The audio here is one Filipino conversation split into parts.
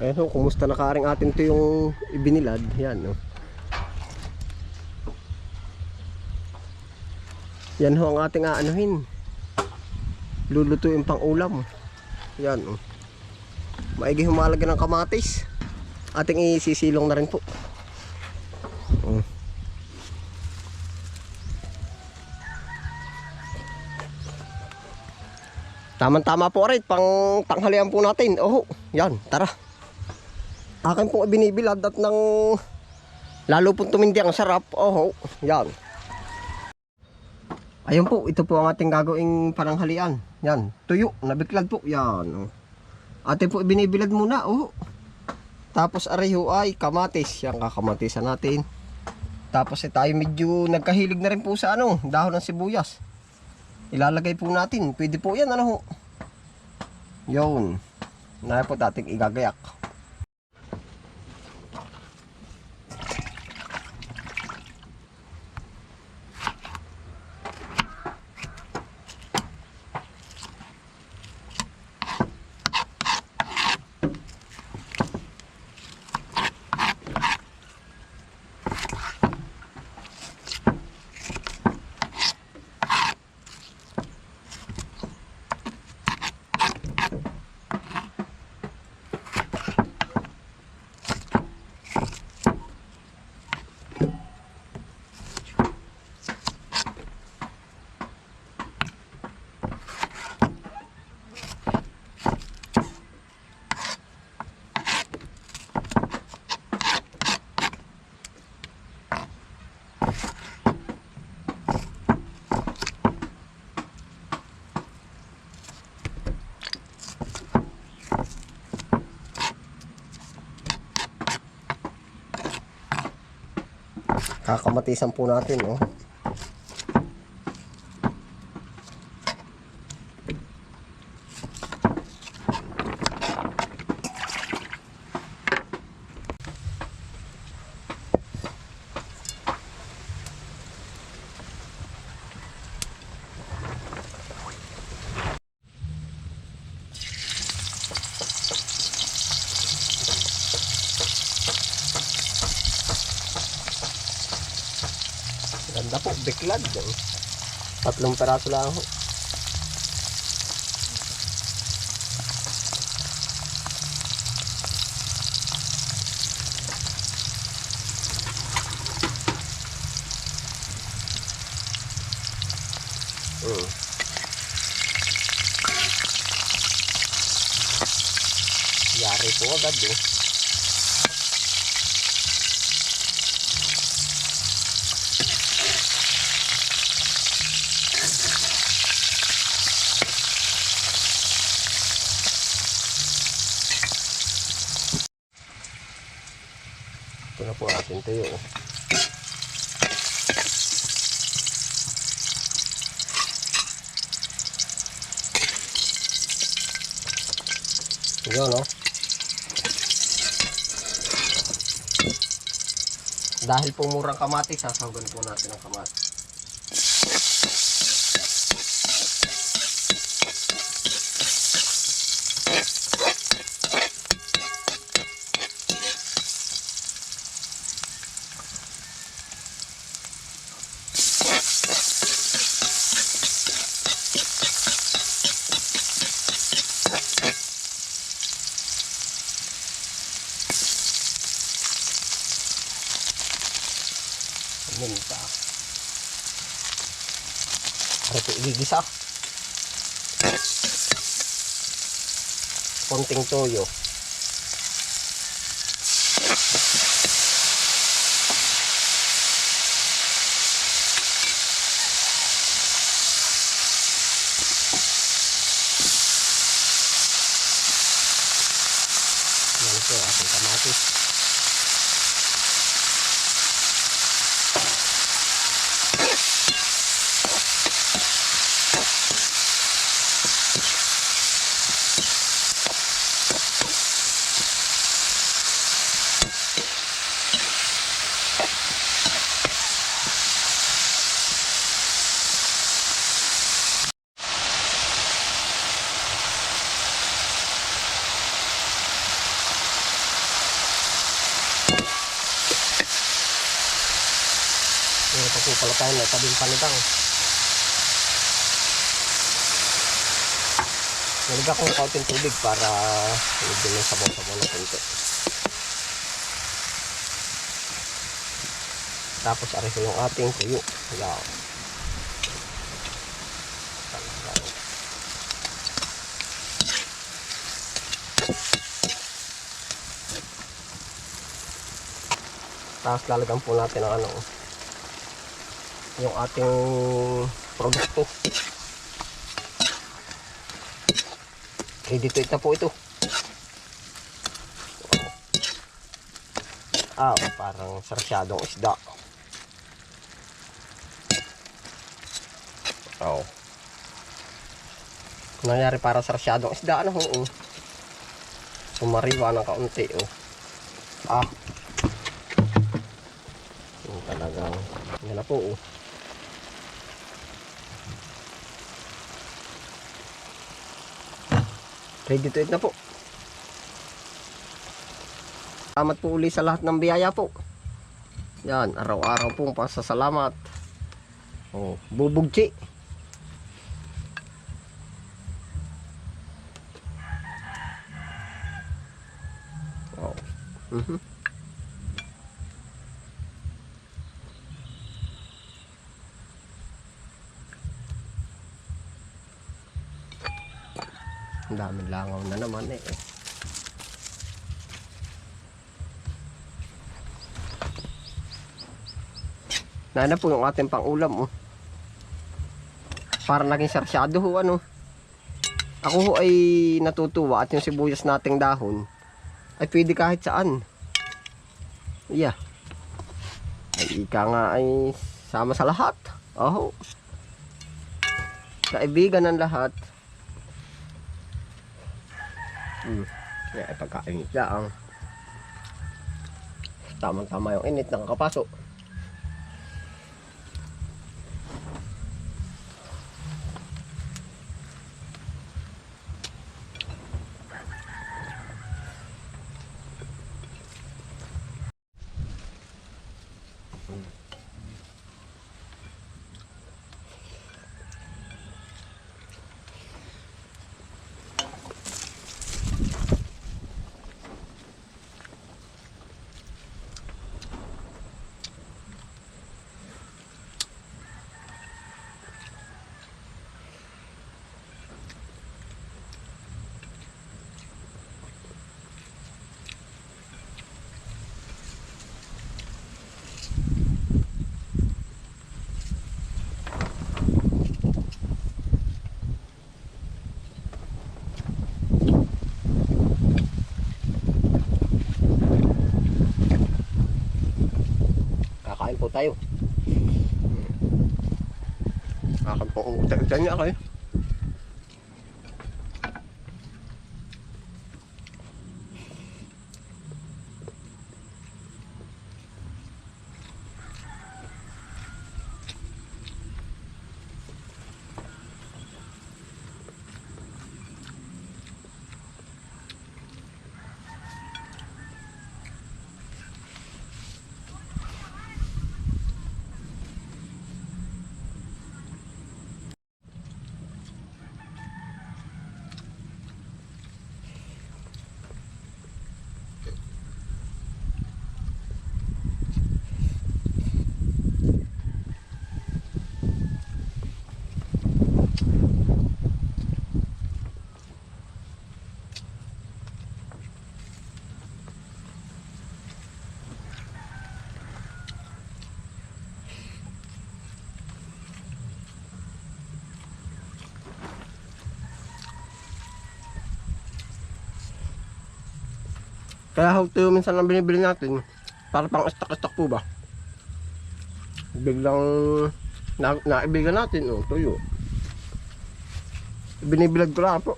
Eh so, kumusta na karing atin to yung ibinilad? Yan, no. Yan ho ang ating aanuhin. Lulutuin pang ulam. Yan, oh. Maigi humalaga ng kamatis. Ating isisilong na rin po. Oh. Tama-tama po rin, pang tanghalian po natin. Oh, yan, tara. Akin pong binibilad at nang lalo pong tumindi ang sarap. Oh, yan. Ayun po, ito po ang ating gagawing pananghalian. Yan, tuyo, nabiklad po. Yan. Ate po binibilad muna. Oh. Tapos areho ay kamatis. Yan kakamatisan natin. Tapos eh, tayo medyo nagkahilig na rin po sa ano, dahon ng sibuyas. Ilalagay po natin. Pwede po yan, ano ho. Yun. Naya po dating igagayak. Kakamatisan po natin, oh. Po, biklad. Oh. Tatlong peraso lang ho. Mm. Yari po agad eh. Na po ating oh. Yun, no? Dahil po murang kamatis, sasawagan po natin ang kamatis. 定都有。Pala tayo na tabing panitang. Nalagyan ko ng kaunting tubig para medyo may sabaw-sabaw na konti. Tapos aray ko yung ating. Yan. Talagang. Tapos lalagyan po natin ang ano, yung ating produkto. Ready to eat na po ito. Ah, parang sarsyadong isda. Oh. Kung nangyari para sarsyadong isda, ano ho? Oh. Sumariwa ng kaunti, oh. Ah. Yung talagang, yan na po, oh. Ready to eat na po. Salamat po uli sa lahat ng biyaya po. Yan, araw-araw pong pasasalamat. Oh, bubugchi. Oh. Mhm. Ang daming langaw na naman eh. Nana po yung ating pang-ulam oh. Para naging sarsyado ho ano. Ako ho ay natutuwa at yung sibuyas nating dahon ay pwede kahit saan. Yeah. Ay ika nga ay sama sa lahat. Oh. Kaibigan ng lahat. Hmm. Kaya ay pagkainit lang. Tamang-tama yung init nakakapasok. Po tayo. Akan po utang niya kayo. Kaya how to minsan ang binibili natin para pang stock-stock po ba? Biglang na, naibigan natin, oh, tuyo. Binibilad ko lang po.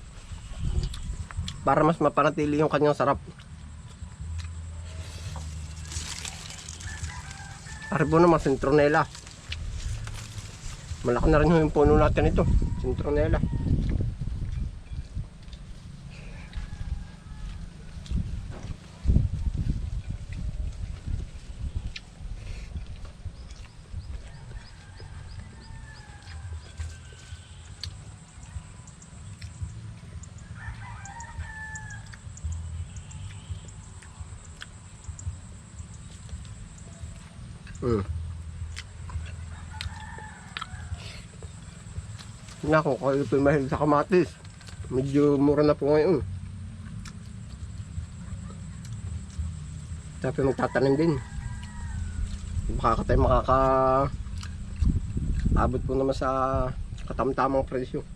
Para mas mapanatili yung kanyang sarap. Pare po naman, sintronela. Malaki na rin yung puno natin ito. Sintronela. Nako, kayo po mahilig sa kamatis. Medyo mura na po ngayon. Sabi magtatanim din. Baka ka tayo makaka abot po naman sa katamtamang presyo.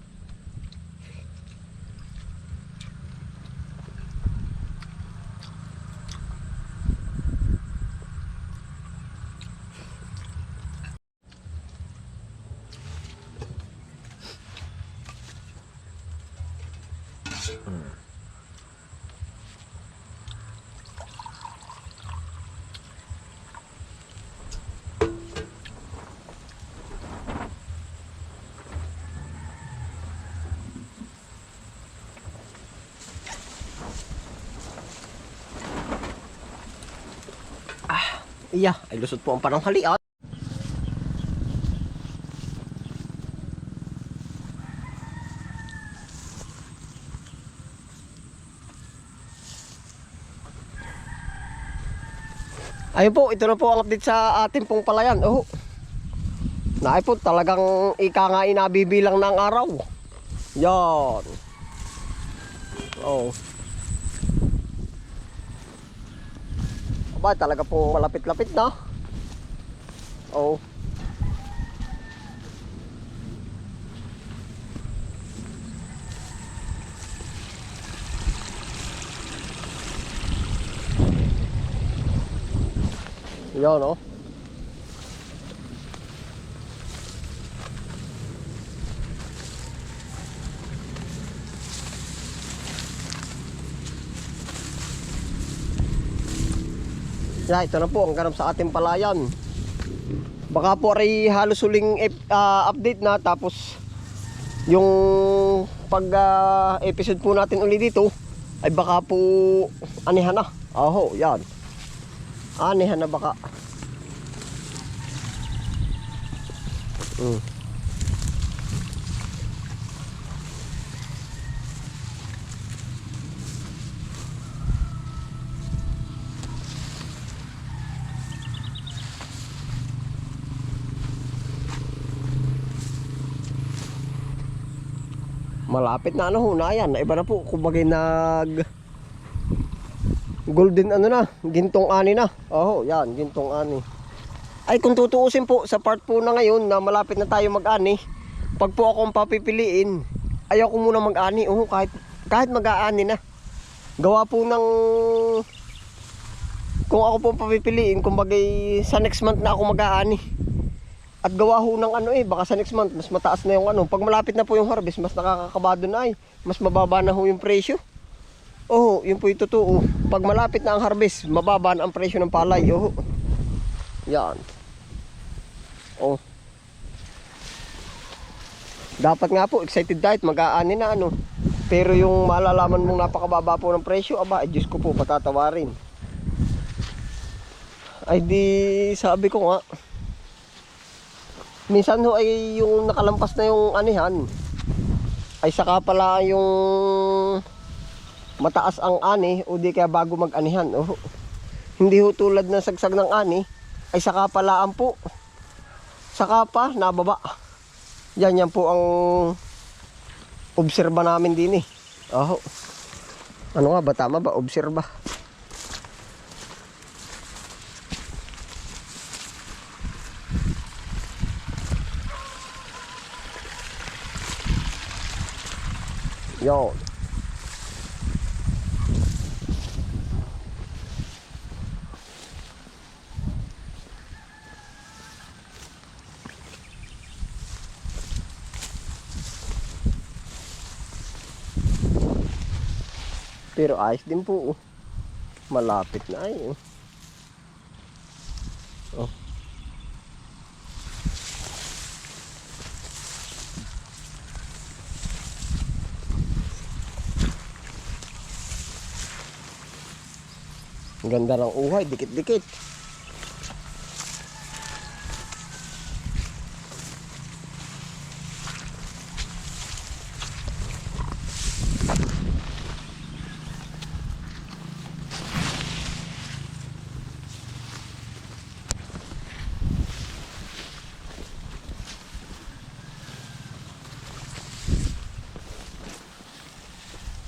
Iya, ay lusot po ang pananghalian. Ayun po, ito na po ang update sa ating pong palayan. Oh. Naay po, talagang ika nga inabibilang ng araw. Yan. Oh. Aba, talaga po malapit-lapit na. Oh. Yan, oh. Yeah, ito na po ang ganap sa ating palayan. Baka po ay halos huling ah, update na tapos yung pag ah, episode po natin uli dito ay baka po anihan na. Aho, yan. Anihan na baka. Mm. Malapit na ano ho na yan. Iba na po. Kumbaga nag golden ano na. Gintong ani na. Oh, yan. Gintong ani. Ay kung tutuusin po sa part po na ngayon na malapit na tayo mag-ani. Pag po akong papipiliin, ayaw ko muna mag-ani. Oh, kahit, kahit mag-aani na. Gawa po ng kung ako po papipiliin, kumbaga sa next month na ako mag-aani. At gawa ho ng ano eh, baka sa next month mas mataas na yung ano. Pag malapit na po yung harvest, mas nakakakabado na ay. Mas mababa na ho yung presyo. Oo, yun po yung totoo. Pag malapit na ang harvest, mababa ang presyo ng palay. Oo. Yan. Oh. Dapat nga po, excited tayo, mag-aani na ano. Pero yung malalaman mong napakababa po ng presyo, aba, ay Diyos ko po, patatawarin. Ay di, sabi ko nga, minsan ho ay yung nakalampas na yung anihan ay saka pala yung mataas ang ani o di kaya bago mag anihan oh. hindi ho tulad ng sagsag ng ani ay saka pala ang po saka pa nababa yan yan po ang obserba namin din eh oh. ano nga ba tama ba obserba Yon. Pero ayos din po. oh. Malapit na ay. oh. Oh. Ang ganda ng uhay, dikit-dikit.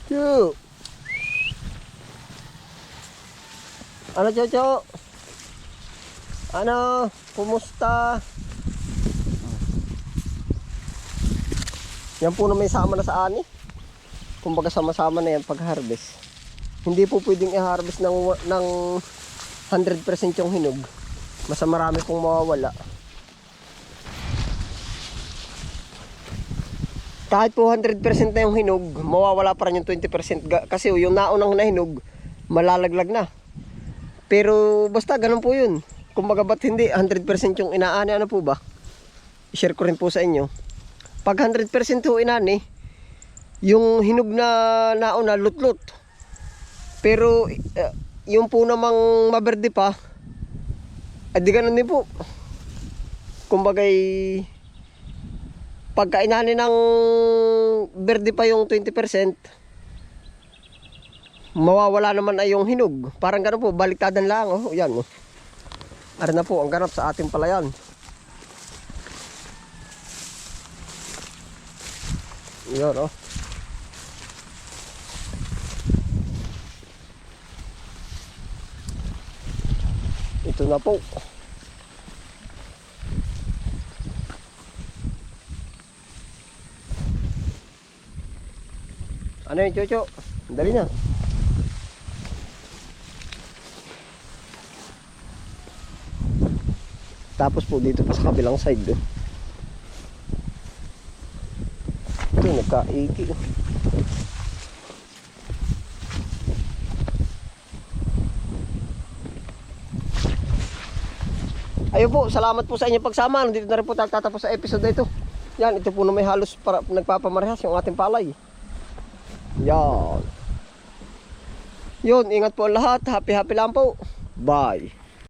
Chu. Ano, Chocho? Ano? Kumusta? Yan po na may sama na sa ani. Kumbaga sama-sama na yan pag-harvest. Hindi po pwedeng i-harvest ng, ng 100% yung hinog. Mas marami pong mawawala. Kahit po 100% na yung hinog, mawawala pa rin yung 20%. Ga- Kasi yung naunang na hinog, malalaglag na. Pero basta ganun po yun. Kumbaga ba't hindi 100% yung inaani, ano po ba? I-share ko rin po sa inyo. Pag 100% ho inani, yung hinog na nauna, lutlot. Pero eh, yung po namang maberde pa, ay di ganun din po. Kumbagay, pagka inani ng berde pa yung 20%, mawawala naman ay yung hinog. Parang ganun po, baliktadan lang. Oh, yan. Oh. Ara na po, ang ganap sa ating palayan. Yan, oh. Ito na po. Ano yun, Chocho? Dali na. Tapos po dito pa sa kabilang side. Oh. Ito, nagkaiki. Ayun po, salamat po sa inyong pagsama. Dito na rin po tayo tatapos sa episode na ito. Yan, ito po na may halos para nagpapamarehas yung ating palay. Yan. Yun, ingat po lahat. Happy happy lang po. Bye.